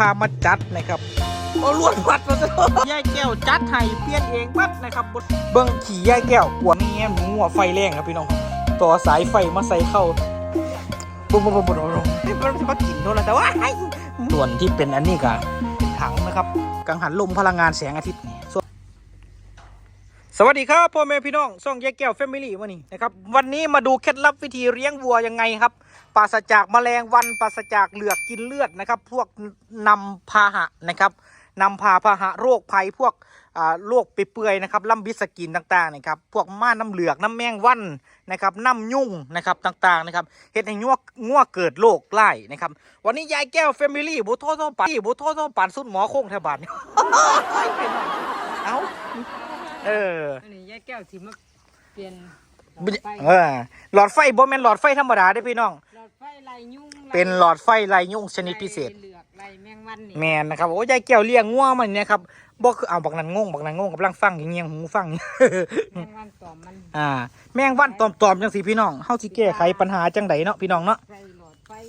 พามาจัดนะครับโอ้ลวดวัดมาซะยายแก้วจัดให้เปลี่ยนเองวัดนะครับเบิ้งขี่ยายแก้วกวนนี่หนูหัวไฟแรงครับพี่น้องต่อสายไฟมาใส่เข้าบุบบุบบุบบุบบุบมันจะมากินโดนแล้วแต่ว่าไอ้ส่วนที่เป็นอันนี้ก็เป็นถังนะครับกังหันลมพลังงานแสงอาทิตย์นี่ สวัสดีครับพ่อแม่พี่น้องซ่องยายแก้วแฟมิลี่วันนี้นะครับวันนี้มาดูเคล็ดลับวิธีเลี้ยงวัวยังไงครับปราศจากแมลงวันปราศจากเหลือกกินเลือดนะครับ พวกนำพาหะนะครับนำพาพาหะโรคภัยพวกโรคเปื่อยนะครับลำบิสกินต่างๆนะครับพวกม่านน้ำเหลือกน้ำแมงวันนะครับน้ำยุ่งนะครับต่างๆนะครับเห็ดให้งัวงัวเกิดโรคไล่นะครับวันนี้ยายแก้วแฟมิลี่บุโทโทปันบุโทโทปันสุดหมอโค้งแถวบ้านเอา เอออันนี้ยายแก้วที่มาเปลี่ยนเออหลอดไฟบ่แม่นหลอดไฟธรรมดาได้อพี่น้อง หลอดไฟลายยุ่งเป็นหลอดไฟลายยุ่งชนิดพิเศษ ลายเหลือกลายแมงวันนี่แมนนะครับโอ้ยายแก้วเลี้ยงง่วมันเนี่ยครับบ่คือเอาบักนั้นงงบักนั้นงงกำลังฟังอย่างเงี้ยหูฟัง แมงวันตอมมันอ่า แมงวันตอมๆจังสิพี่น้องเฮาสิแก้ไขปัญหาจังไดเนาะพี่น้องเนาะใส่หลอดไฟ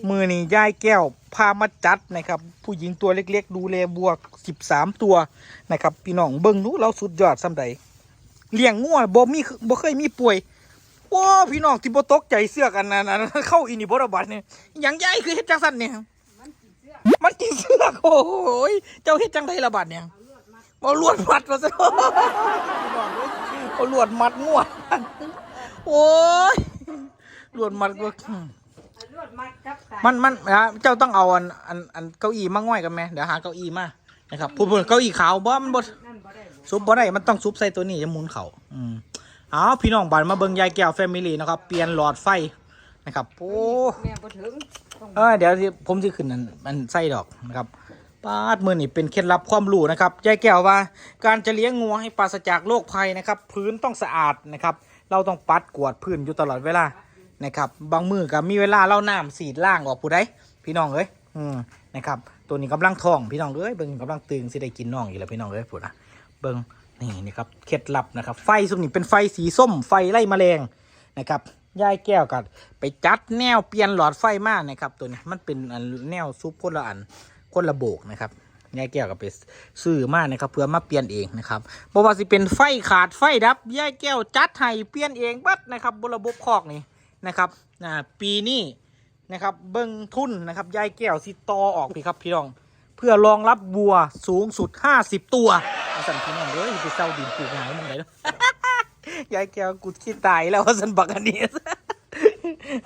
มือนี่ยายแก้วพามาจัดนะครับ ผู้หญิงตัวเล็ก ๆ ดูแลบัว13ตัวนะครับพี่น้องเบิ่งดูเราสุดยอดซำใดเลี้ยงง่วบ่มีบ่เคยมีป่วยโอ้พี่น้องที่บ่ตกใจเสื้อกันนะนะเข้าอินี่บ่รบาดเนี่ยหยังยายคือเฮ็ดจังซั่นเนี่ยมันกินเสื้อมันกินเสือโอ้ยเจ้าเฮ็ดจังไดระบาดเนี่ยเอาลวดมัดมาซะเอาลวดมัดงวดโอ้ยลวดมัดก็เอาลว มัดกับสายมันมันนะเจ้าต้องเอาอันอันอันเก้าอี้มาง่อยกันไหมเดี๋ยวหาเก้าอี้มานะครับพูดพูดเก้าอี้ขาวบ่มันบ่นั่นบ่ได้บ่ซุปบ่ได้มันต้องซุปใส่ตัวนี้จะหมุนเขาอืมเอาพี่น้องบานมาเบิ่งยายแก้วแฟมิลี่นะครับเปลี่ยนหลอดไฟนะครับโอ้ แม่บ่ถึงต้องเออเดี๋ยวที่ผมจะขึ้นนั่นมันไส้ดอกนะครับปาดมือนี่เป็นเคล็ดลับความรู้นะครับยายแก้วว่า การจะเลี้ยงงัวให้ปราศจากโรคภัยนะครับ พื้นต้องสะอาดนะครับ เราต้องปัดกวาดพื้นอยู่ตลอดเวลา นะครับบางมือก็มีเวลาเล่าน้ำสีดล่างออกผู้ใดพี่น้องเอ้ยอืมนะครับตัวนี้กำลังท้องพี่น้องเอ้ยเบิ่งกำลังตึงสิได้กินน้องอีกแล้วพี่น้องเอ้ยพูดนะเบิ่งนี่นี่ครับเคล็ดลับนะครับ ไฟสุดนี่เป็นไฟสีส้มไฟไล่แมลงนะครับยายแก้วกัดไปจัดแนวเปลี่ยนหลอดไฟมานะครับตัวนี้มันเป็นอันแนวซุปคนละอันคนละโบกนะครับยายแก้วก็ไปซื้อมานะครับเพื่อมาเปลี่ยนเองนะครับบ่ว่าสิเป็นไฟขาดไฟดับยายแก้วจัดให้เปลี่ยนเองบัดนะครับบนระบบคอกนี่ นะครับอ่าปีนี้นะครับเบิ้งทุนนะครับยายแก้วสิตอออกพี่ครับพี่น้อง เพื่อรองรับวัวสูงสุด 50 ตัวสั่นพี่น้องเด้ยไปเศร้าดินปลูกหายมึงไหนเด้อยายแก้วกูคิดตายแล้วว่าสันบักอันนี้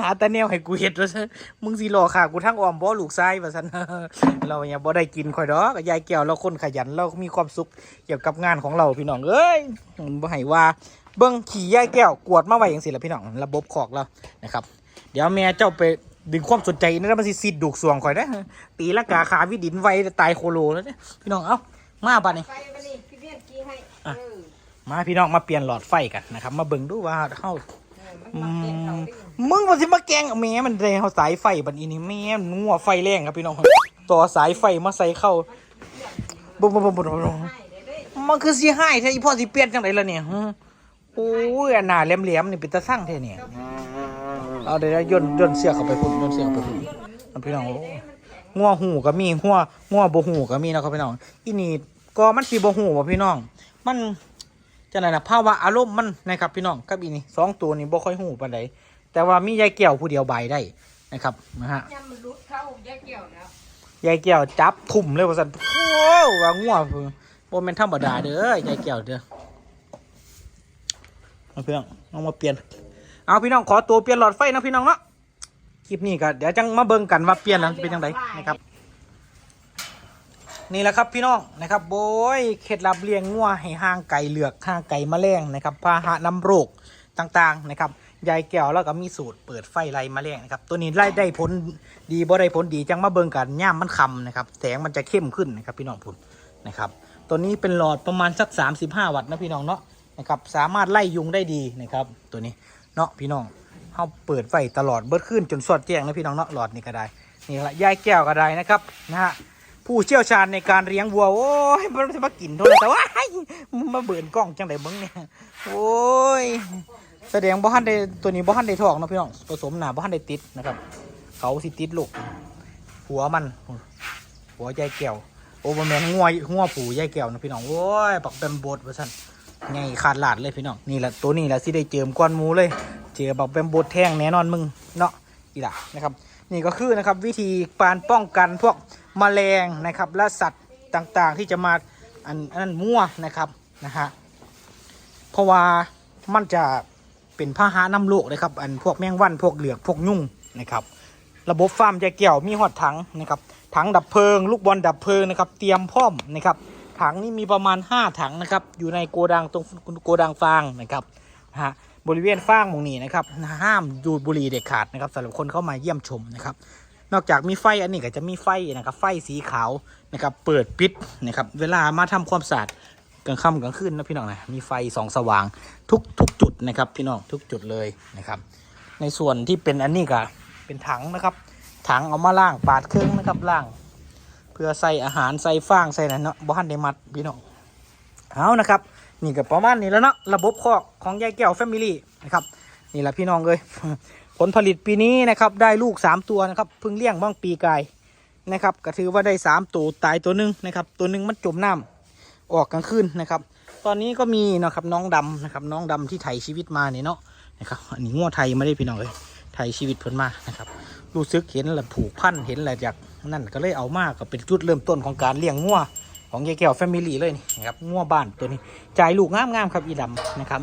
หาแตาแนวให้กูเห็ดว่าซะมึงสิรอค่ะกูทั้งออมบ่ลูกชายว่าซั่นเราอย่าบ่ได้กินข่อยดอกยายแก้วเราคนขยันเรามีความสุขเกี่ยวกับงานของเราพี่น้องเอ้ยบ่ให้ว่า เบิ่งขี่ยายแก้วกวดมาไว้จังซี่ล่ะพี่น้องระบบขอกเรานะครับ เดี๋ยวแม่เจ้าไปดึงความสนใจนี่แล้วมันสิซิดดูกสวงข่อยนะตีละกาขาวิดินไว้ตายโคโลแล้วเนี่ยพี่น้องเอ้ามาบัดนี้ไฟมานี่พี่เบี้ยนกี้ให้อะเออมาพี่น้องมาเปลี่ยนหลอดไฟกันนะครับ มาเบิ่งดูว่าเฮาเออมันมาเปลี่ยนเขาดิมึงว่าสิมาแกล้งแม่มันเลยเขาสายไฟบัดนี้นี่แม่มันงัวไฟแรงครับพี่น้องต่อสายไฟมาใส่เข้าบ่บ่บ่บ่บ่บ่ให้เด้เด้มันคือสิให้แท้อีพ่อสิเปลี่ยนจังไดล่ะเนี่ยหึโอ้ยอันหน้าแหลมๆนี่เป็นตาสั่งแท้เนี่ยเอาเดี๋ยวๆย่นย่นเสื้อเข้าไปพุ่นย่นเสื้อเข้าไปพุ่นเอาพี่น้องโอ้งัวหูก็มีงัวงัวบ่หูก็มีนะครับพี่น้องอีนี่ก็มันสิบ่หูบ่พี่น้อง มันจังได๋น่ะภาวะอารมณ์มันนะครับพี่น้องกับอีนี่สองตัวนี่บ่ค่อยหูปานใดแต่ว่ามียายแก้วผู้เดียวใบได้นะครับนะฮะยามมันรุดเข้ายายแก้วแล้วยายแก้วจับทุ่มเลยว่าสันโอ้ว่างัวพุ่นบ่แม่นธรรมดาเด้อยายแก้วเด้อ เอาพี่น้องเอามาเปลี่ยน เอาพี่น้องขอตัวเปลี่ยนหลอดไฟนะพี่น้องเนาะ คลิปนี้ก็เดี๋ยวจังมาเบิ่งกันว่าเปลี่ยนแล้วเป็นจังไดนะครับ นี่แหละครับพี่น้องนะครับโบยเคล็ดลับเลี้ยงงัวให้ห่างไก่เหลือกห่างไก่แมลงนะครับพาหะนำโรคต่างๆนะครับยายแก้วแล้วก็มีสูตรเปิดไฟไล่แมลงนะครับ ตัวนี้ไล่ได้ผลดีบ่ได้ผลดีจังมาเบิ่งกันย่ามมันคำนะครับแสงมันจะเข้มขึ้นนะครับพี่น้องพุ่นนะครับ ตัวนี้เป็นหลอดประมาณสัก 35 วัตต์นะพี่น้องเนาะ นะครับสามารถไล่ยุงได้ดีนะครับตัวนี้เนาะพี่น้องเขาเปิดไฟตลอดเบิดขึ้นจนสอดแจ้งนะพี่น้องเนาะหลอดนี่ก็ได้นี่ละยายแก้วก็ได้นะครับนะฮะผู้เชี่ยวชาญในการเลี้ยงวัวโอ้ยมันจะมากินโทรศัพท์ว้ายมันมาเบิ่นกล้องจังไดเบิ่งเนี่ยโอ้ยแสดงบ่ทันได้ตัวนี้บ่ทันได้ทองนะพี่น้องผสมหนาบ่ทันได้ติดนะครับเขาสิติดลูกหัวมัน หัวยายแก้วโอ้บแมนงัวงัวผูยายแก้วนะพี่น้องโอ้ยปักเป็นบดว่าซั่น ไงขาดหลาดเลยพี่น้องนี่แหละตัวนี้แหละสิได้เจิมก้อนหมูเลย เจอบักเป็นบดแท่งแน่นอนมึงเนาะอีหล่ะนะครับ นี่ก็คือนะครับวิธีการป้องกันพวกแมลงนะครับและสัตว์ต่างๆที่จะมาอันอันนั้นมั่วนะครับนะฮะเพราะว่ามันจะเป็นพาหะนำโรคนะครับ อันพวกแมงวันพวกเหลือกพวกยุ่งนะครับ ระบบฟาร์มจะเกี่ยวมีหอดถังนะครับถังดับเพลิง ลูกบอลดับเพลิงนะครับ เตรียมพร้อมนะครับ ถังนี้มีประมาณ 5 ถังนะครับ อยู่ในโกดังตรงโกดังฟางนะครับนะฮะบริเวณฟางมองนี้นะครับ ห้ามดูดบุหรี่เด็ดขาดนะครับสำหรับคนเข้ามาเยี่ยมชมนะครับ นอกจากมีไฟอันนี้ก็จะมีไฟนะครับไฟสีขาวนะครับ เปิดปิดนะครับเวลามาทำความสะอาดกลางค่ำกลางคืนนะพี่น้องนะมีไฟสองสว่างทุกทุกจุดนะครับ พี่น้องทุกจุดเลยนะครับ ในส่วนที่เป็นอันนี้ก็เป็นถังนะครับ ถังเอามาล่างปาดเครื่องนะครับล่าง เพื่อใส่อาหารใส่ฟางใส่นั่นเนาะบ้านได้มัดพี่น้องเอานะครับ นี่ก็ประมาณนี้แล้วเนาะระบบคอกของยายแก้วแฟมิลี่นะครับนี่แหละพี่น้องเลยผลผลิตปีนี้นะครับได้ลูก 3 ตัวนะครับเพิ่งเลี้ยงบ้างปีกายนะครับก็ถือว่าได้ 3 ตัวตายตัวหนึ่งนะครับตัวหนึ่งมันจมน้ำออกกลางคืนนะครับ ตอนนี้ก็มีนะครับน้องดำนะครับน้องดำที่ไถชีวิตมาเนี่ยเนาะนะครับอันนี้งัวไทยไม่ได้พี่น้องเลยไถชีวิตเพิ่นมานะครับรู้สึกเห็นแหละผูกพันเห็นแหละจาก นั่นก็เลยเอามากก็เป็นจุดเริ่มต้นของการเลี้ยงงัวของยายแก้วแฟมิลี่เลยนี่นะครับงัวบ้านตัวนี้จ่ายลูกงามๆครับอีดำนะครับ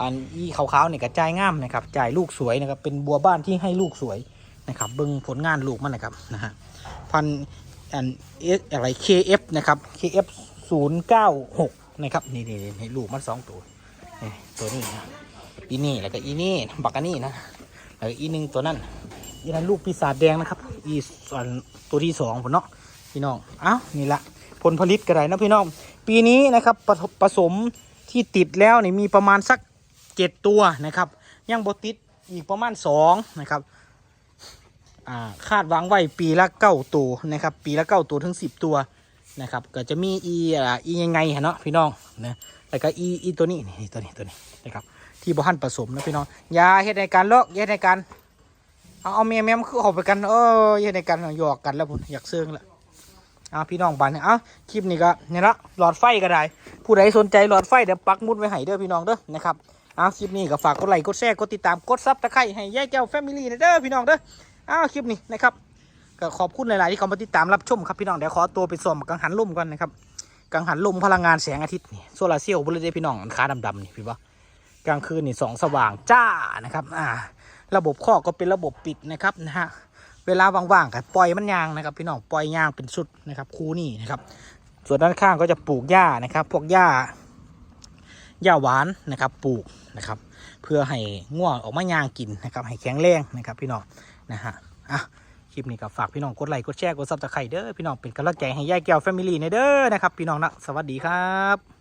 อันอีขาวๆเนี่ยก็จ่ายงามนะครับจ่ายลูกสวยนะครับเป็นบัวบ้านที่ให้ลูกสวยนะครับเบิ่งผลงานลูกมันนะครับนะฮะพันอันเอสอะไร KF นะครับ KF 096นะครับนี่นี่นี่ให้ลูกมันสองตัวตัวนี้นะอีนี่แล้วก็อีนี่บักอันนี่นะแล้วอีหนึ่งตัวนั้น อีนั้นลูกปีศาจแดงนะครับ อีส่วนตัวที่สองผมเนาะพี่น้องอ้าวนี่ละผลผลิตกระไรนะพี่น้อง ปีนี้นะครับผผสมที่ติดแล้วนี่มีประมาณสักเจ็ดตัวนะครับ ยังบติดอีกประมาณสองนะครับคาดหวังไว้ปีละเก้าตัวนะครับ ปีละเก้าตัวถึงสิบตัวนะครับ ก็จะมีอีอ่าอียังไงฮะเนาะพี่น้องนะแล้วก็อีอีตัวนี้นี่ตัวนี้ตัวนี้นะครับที่บ้านผสมนะพี่น้องอยาเฮ็ดในการลอกเฮ็ดในการ เอาเอาเมียแม่มคือออกไปกัน เอออย่าในกันหยอกกันแล้วผมอยากเซิงล้วเอาพี่น้องบันเนี่ยเอาคลิปนี้ก็เนี่ยละหลอดไฟก็ได้ ผู้ใดสนใจหลอดไฟเดี๋ยวปักมุดไว้ให้เด้อพี่น้องเด้อนะครับเอาคลิปนี้ก็ฝากกดไลค์กดแชร์กดติดตามกดซับตะไคร้ให้แยายแก้วแฟมิลี่นะเด้อพี่น้องเด้อเอาคลิปนี้นะครับก็ขอบคุณหลาย ๆ ที่เข้ามาติดตามรับชมครับพี่น้องเดี๋ยวขอตัวไปส่อมกังหันลมก่อนนะครับกังหันลมพลังงานแสงอาทิตย์นี่โซลาร์เซลล์บริเวณพี่น้องอันค้าดำๆนี่พี่ว่ากลางคืนนี่สองสว่างจ้านะครับอ่า ระบบข้อก็เป็นระบบปิดนะครับนะฮะเวลาว่างๆก็ปล่อยมันยางนะครับ พี่น้องปล่อยยางเป็นชุดนะครับคูนี่นะครับ ส่วนด้านข้างก็จะปลูกหญ้านะครับ พวกหญ้าหญ้าหวานนะครับ ปลูกนะครับ เพื่อให้ง่วงออกมายางกินนะครับ ให้แข็งแรงนะครับพี่น้องนะฮะอะคลิปนี้ก็ฝากพี่น้องกดไลค์กดแชร์กดซับสไครต์เด้อพี่น้องเป็นกำลังใจให้ย่ายแก้วแฟมิลี่ในเด้อนะครับ พี่น้องนะสวัสดีครับ